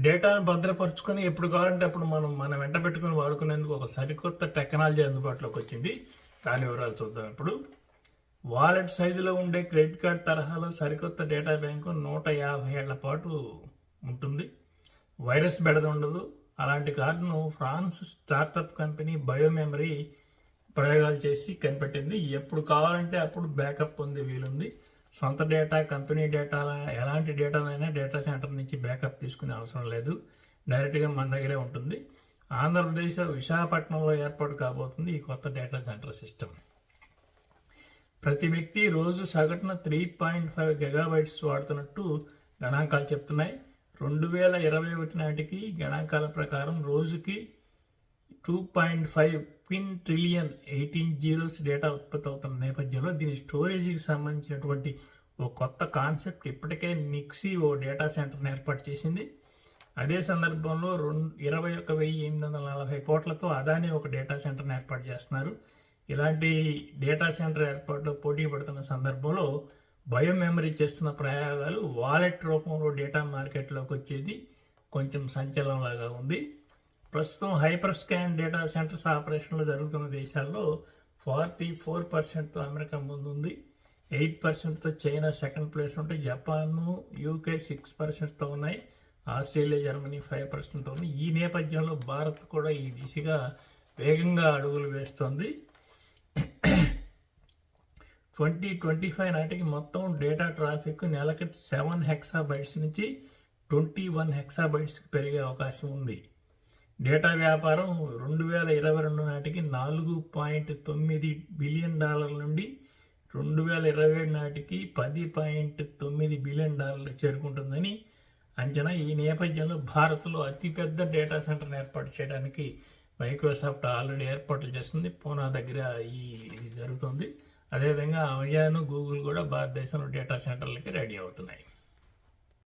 డేటాను భద్రపరుచుకొని ఎప్పుడు కావాలంటే అప్పుడు మనం మనం వెంట పెట్టుకొని వాడుకునేందుకు ఒక సరికొత్త టెక్నాలజీ అందుబాటులోకి వచ్చింది. దాని వివరాలు చూద్దాం ఇప్పుడు. వాలెట్ సైజులో ఉండే క్రెడిట్ కార్డ్ తరహాలో సరికొత్త డేటా బ్యాంకు నూట యాభై ఏళ్ళ పాటు ఉంటుంది. వైరస్ బెడద ఉండదు. అలాంటి కార్డును ఫ్రాన్స్ స్టార్టప్ కంపెనీ బయోమెమరీ ప్రయోగాలు చేసి కనిపెట్టింది. ఎప్పుడు కావాలంటే అప్పుడు బ్యాకప్ పొందే వీలుంది. సొంత డేటా కంపెనీ డేటా ఎలాంటి డేటానైనా డేటా సెంటర్ నుంచి బ్యాకప్ తీసుకునే అవసరం లేదు. డైరెక్ట్గా మన దగ్గరే ఉంటుంది. ఆంధ్రప్రదేశ్ విశాఖపట్నంలో ఏర్పాటు కాబోతుంది ఈ కొత్త డేటా సెంటర్ సిస్టమ్. ప్రతి వ్యక్తి రోజు సగటున త్రీ పాయింట్ ఫైవ్ గెగాబైట్స్ వాడుతున్నట్టు గణాంకాలు చెప్తున్నాయి. రెండు వేల ఇరవై ఒకటి నాటికి గణాంకాల ప్రకారం రోజుకి two point five quintillion eighteen zeros data ఉత్పత్తి అవుతున్న నేపథ్యంలో దీని స్టోరేజీకి సంబంధించినటువంటి ఓ కొత్త కాన్సెప్ట్ ఇప్పటికే నిక్సీ ఓ డేటా సెంటర్ని ఏర్పాటు చేసింది. అదే సందర్భంలో రెండు ఇరవై ఒక వెయ్యి ఎనిమిది వందల నలభై కోట్లతో అదాని ఒక డేటా సెంటర్ని ఏర్పాటు చేస్తున్నారు. ఇలాంటి డేటా సెంటర్ ఏర్పాటులో పోటీ పడుతున్న సందర్భంలో బయోమెమరీ చేస్తున్న ప్రయోగాలు వాలెట్ రూపంలో డేటా మార్కెట్లోకి వచ్చేది కొంచెం సంచలనంలాగా ఉంది. ప్రస్తుతం హైపర్ స్కాన్ డేటా సెంటర్స్ ఆపరేషన్లు జరుగుతున్న దేశాల్లో ఫార్టీ ఫోర్ పర్సెంట్తో అమెరికా ముందుంది. ఎయిట్ పర్సెంట్తో చైనా సెకండ్ ప్లేస్ ఉంటే జపాన్ యూకే సిక్స్ పర్సెంట్తో ఉన్నాయి. ఆస్ట్రేలియా జర్మనీ ఫైవ్ పర్సెంట్తో ఉన్నాయి. ఈ నేపథ్యంలో భారత్ కూడా ఈ దిశగా వేగంగా అడుగులు వేస్తోంది. ట్వంటీ ట్వంటీ ఫైవ్ నాటికి మొత్తం డేటా ట్రాఫిక్ నెలకి సెవెన్ హెక్సాబైట్స్ నుంచి ట్వంటీ వన్ హెక్సాబైట్స్కి పెరిగే అవకాశం ఉంది. డేటా వ్యాపారం రెండు వేల ఇరవై రెండు నాటికి నాలుగు పాయింట్ తొమ్మిది బిలియన్ డాలర్ల నుండి రెండు వేల ఇరవై ఏడు నాటికి పది పాయింట్ తొమ్మిది బిలియన్ డాలర్లు చేరుకుంటుందని అంచనా. ఈ నేపథ్యంలో భారత్లో అతిపెద్ద డేటా సెంటర్ని ఏర్పాటు చేయడానికి మైక్రోసాఫ్ట్ ఆల్రెడీ ఏర్పాట్లు చేస్తుంది. పూనా దగ్గర ఈ ఇది జరుగుతుంది. అదేవిధంగా అమెజాన్ గూగుల్ కూడా భారతదేశంలో డేటా సెంటర్లకి రెడీ అవుతున్నాయి.